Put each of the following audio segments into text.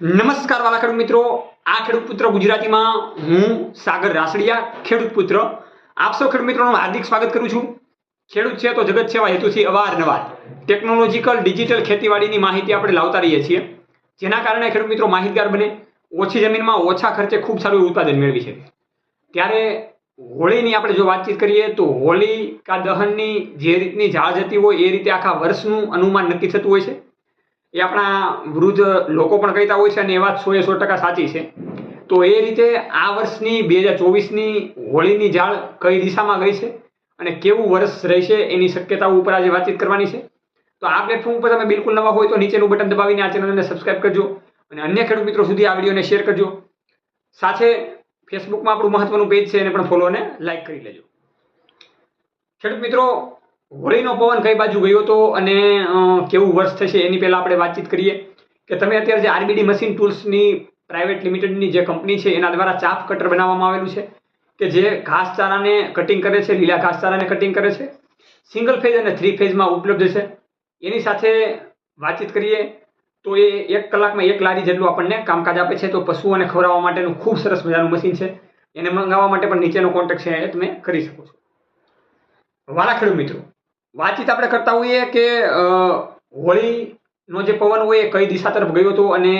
નમસ્કાર વાલા ખેડૂત મિત્રો. આ ખેડૂત પુત્ર ગુજરાતીમાં હું સાગર રાસડિયા, ખેડૂત પુત્ર. આપ ખેડૂત મિત્રોનું હાર્દિક સ્વાગત કરું છું. ખેડૂત છે તો જગત સેવા હેતુથી અવારનવાર ટેકનોલોજીકલ, ડિજિટલ ખેતીવાડીની માહિતી આપણે લાવતા રહીએ છીએ. જેના કારણે ખેડૂત મિત્રો માહિતગાર બને. ઓછી જમીનમાં ઓછા ખર્ચે ખૂબ સારું ઉત્પાદન મેળવી છે ત્યારે હોળીની આપણે જો વાતચીત કરીએ તો હોળી દહનની જે રીતની ઝાળ જતી હોય એ રીતે આખા વર્ષનું અનુમાન નક્કી થતું હોય છે. એ આપણા વૃદ્ધ લોકો પણ કહેતા હોય છે અને એ વાત સો એ સો ટકા સાચી છે. તો એ રીતે આ વર્ષની બે હજાર ચોવીસની હોળીની જાળ કઈ દિશામાં ગઈ છે અને કેવું વર્ષ રહેશે એની શક્યતાઓ ઉપર આજે વાતચીત કરવાની છે. તો આ પ્લેટફોર્મ ઉપર તમે બિલકુલ નવા હોય તો નીચેનું બટન દબાવીને આ ચેનલને સબસ્ક્રાઇબ કરજો અને અન્ય ખેડૂત મિત્રો સુધી આ વિડીયોને શેર કરજો. સાથે ફેસબુકમાં આપણું મહત્વનું પેજ છે એને પણ ફોલો અને લાઇક કરી લેજો. ખેડૂત મિત્રો હોળીનો પવન કઈ બાજુ ગયો હતો અને કેવું વર્ષ થશે એની પહેલાં આપણે વાતચીત કરીએ. કે તમે અત્યારે જે આરબીડી મશીન ટૂલ્સની, પ્રાઇવેટ લિમિટેડની જે કંપની છે, એના દ્વારા ચાફ કટર બનાવવામાં આવેલું છે, કે જે ઘાસચારાને કટિંગ કરે છે, લીલા ઘાસચારાને કટિંગ કરે છે સિંગલ ફેઝ અને થ્રી ફેઝમાં ઉપલબ્ધ છે. એની સાથે વાતચીત કરીએ તો એ એક કલાકમાં એક લારી જેટલું આપણને કામકાજ આપે છે. તો પશુઓને ખવડાવવા માટેનું ખૂબ સરસ મજાનું મશીન છે. એને મંગાવવા માટે પણ નીચેનો કોન્ટેક્ટ છે, એ તમે કરી શકો છો. વાલા મિત્રો વાતચીત આપણે કરતા હોઈએ કે હોળીનો જે પવન હોય એ કઈ દિશા તરફ ગયો હતો અને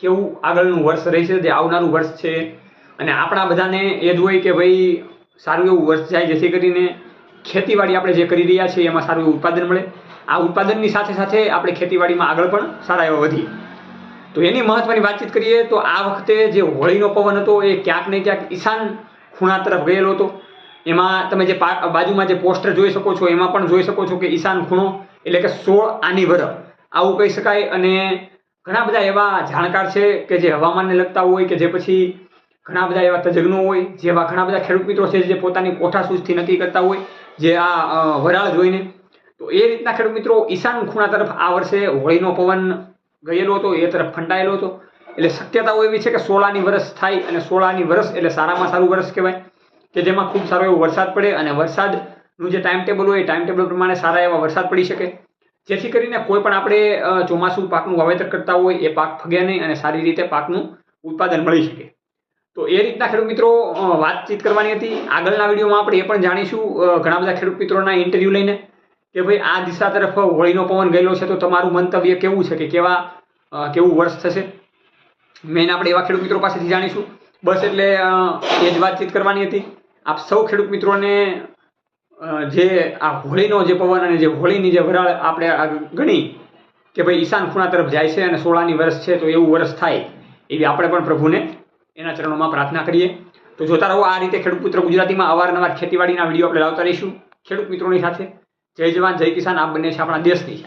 કેવું આગળનું વર્ષ રહેશે, જે આવનારું વર્ષ છે? અને આપણા બધાને એ જ હોય કે ભાઈ, સારું એવું વર્ષ જાય જેથી કરીને ખેતીવાડી આપણે જે કરી રહ્યા છીએ એમાં સારું એવું ઉત્પાદન મળે. આ ઉત્પાદનની સાથે સાથે આપણે ખેતીવાડીમાં આગળ પણ સારા એવા વધીએ. તો એની મહત્વની વાતચીત કરીએ તો આ વખતે જે હોળીનો પવન હતો એ ક્યાંક ને ક્યાંક ઈશાન ખૂણા તરફ ગયેલો હતો. એમાં તમે જે બાજુમાં જે પોસ્ટર જોઈ શકો છો, એમાં પણ જોઈ શકો છો કે ઈશાન ખૂણો એટલે કે સોળ આની વર આવું કહી શકાય અને ઘણા બધા એવા જાણકાર છે કે જે હવામાનને લગતા હોય કે જે પછી ઘણા બધા એવા તજજ્ઞો હોય જેવા ઘણા બધા ખેડૂત મિત્રો છે જે પોતાની કોઠાસૂઝથી નક્કી કરતા હોય, જે આ વરાળ જોઈને. તો એ રીતના ખેડૂત મિત્રો ઈશાન ખૂણા તરફ આ વર્ષે હોળીનો પવન ગયેલો હતો, એ તરફ ફંટાયેલો હતો. એટલે શક્યતાઓ એવી છે કે સોળાની વરસ થાય અને સોળાની વરસ એટલે સારામાં સારું વરસ કહેવાય. કે જેમાં ખૂબ સારો એવો વરસાદ પડે અને વરસાદનું જે ટાઈમ ટેબલ હોય એ ટાઈમ ટેબલ પ્રમાણે સારા એવા વરસાદ પડી શકે. જેથી કરીને કોઈ પણ આપણે ચોમાસું પાકનું વાવેતર કરતા હોય એ પાક ફગે નહીં અને સારી રીતે પાકનું ઉત્પાદન મળી શકે. તો એ રીતના ખેડૂત મિત્રો વાતચીત કરવાની હતી. આગળના વિડીયોમાં આપણે એ પણ જાણીશું ઘણા બધા ખેડૂત મિત્રોના ઇન્ટરવ્યૂ લઈને કે ભાઈ આ દિશા તરફ હોળીનો પવન ગયેલો છે તો તમારું મંતવ્ય કેવું છે કે કેવા કેવું વર્ષ થશે? મેન આપણે એવા ખેડૂત મિત્રો પાસેથી જાણીશું. બસ એટલે એ જ વાતચીત કરવાની હતી. આપ સૌ ખેડૂત મિત્રોને જે આ હોળીનો જે પવન અને જે હોળીની જે વરાળ આપણે ગણી કે ભાઈ ઈશાન ખૂણા તરફ જાય છે અને સોળાની વર્ષ છે તો એવું વર્ષ થાય, એવી આપણે પણ પ્રભુને એના ચરણોમાં પ્રાર્થના કરીએ. તો જોતા રહો આ રીતે ખેડૂત પુત્ર ગુજરાતીમાં અવારનવાર ખેતીવાડીના વીડિયો આપણે લાવતા રહીશું. ખેડૂત મિત્રોની સાથે જય જવાન, જય કિસાન. આપ બંને છે આપણા દેશની. છે